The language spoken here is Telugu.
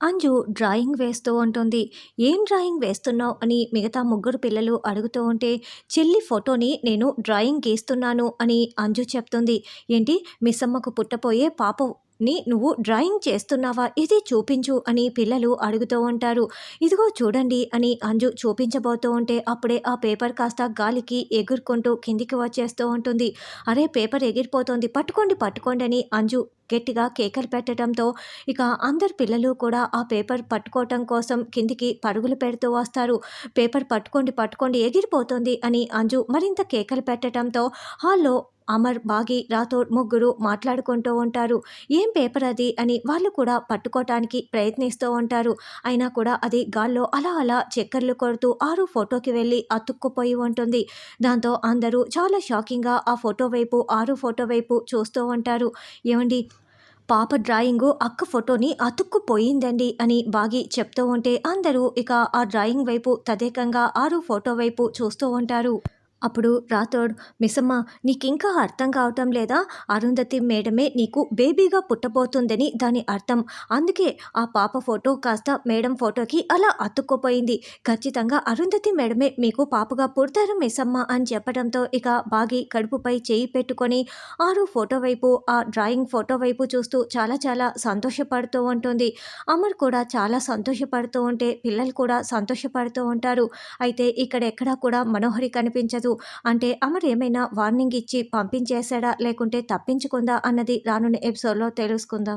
అంజు డ్రాయింగ్ వేస్తూ ఉంటుంది. ఏం డ్రాయింగ్ వేస్తున్నావు? అని మిగతా ముగ్గురు పిల్లలు అడుగుతూ ఉంటే చెల్లి ఫోటోని నేను డ్రాయింగ్ గీస్తున్నాను అని అంజు చెప్తుంది. ఏంటి? మిస్సమ్మకు పుట్టపోయే పాప ని నువ్వు డ్రాయింగ్ చేస్తున్నావా? ఇది చూపించు అని పిల్లలు అడుగుతూ ఉంటారు. ఇదిగో చూడండి అని అంజు చూపించబోతూ ఉంటే అప్పుడే ఆ పేపర్ కాస్త గాలికి ఎగురుకుంటూ కిందికి వచ్చేస్తూ ఉంటుంది. అరే పేపర్ ఎగిరిపోతుంది. పట్టుకోండి పట్టుకోండి అని అంజు గట్టిగా కేకలు పెట్టడంతో ఇక అందరు పిల్లలు కూడా ఆ పేపర్ పట్టుకోవటం కోసం కిందికి పరుగులు పెడుతూ వస్తారు. పేపర్ పట్టుకోండి పట్టుకోండి ఎగిరిపోతుంది అని అంజు మరింత కేకలు పెట్టడంతో హాల్లో అమర్ బాగి రాథోడ్ ముగ్గురు మాట్లాడుకుంటూ ఉంటారు. ఏం పేపర్ అది అని వాళ్ళు కూడా పట్టుకోవటానికి ప్రయత్నిస్తూ ఉంటారు. అయినా కూడా అది గాల్లో అలా అలా చక్కర్లు కొడుతూ ఆరు ఫోటోకి వెళ్ళి అతుక్కుపోయి ఉంటుంది. దాంతో అందరూ చాలా షాకింగ్గా ఆ ఫోటో వైపు ఆరు ఫోటో వైపు చూస్తూ ఉంటారు. ఏమండి? పాప డ్రాయింగు అక్క ఫోటోని అతుక్కుపోయిందండి అని బాగి చెప్తూ ఉంటే అందరూ ఇక ఆ డ్రాయింగ్ వైపు తదేకంగా ఆరు ఫోటో వైపు చూస్తూ ఉంటారు. అప్పుడు రాథోడ్ మిస్సమ్మ నీకింకా అర్థం కావటం లేదా? అరుంధతి మేడమే నీకు బేబీగా పుట్టబోతుందని దాని అర్థం. అందుకే ఆ పాప ఫోటో కాస్త మేడం ఫోటోకి అలా అతుక్కుపోయింది. ఖచ్చితంగా అరుంధతి మేడమే మీకు పాపగా పుడతారు మిస్సమ్మ అని చెప్పడంతో ఇక బాగి కడుపుపై చేయి పెట్టుకొని ఆరు ఫోటో వైపు ఆ డ్రాయింగ్ ఫోటో వైపు చూస్తూ చాలా చాలా సంతోషపడుతూ ఉంటుంది. అమర్ కూడా చాలా సంతోషపడుతూ ఉంటే పిల్లలు కూడా సంతోషపడుతూ ఉంటారు. అయితే ఇక్కడ ఎక్కడా కూడా మనోహరి కనిపించదు. అంటే అమర్ ఏమైనా వార్నింగ్ ఇచ్చి పంపించేశాడా లేకుంటే తప్పించుకుందా అన్నది రానున్న ఎపిసోడ్లో తెలుసుకుందాం.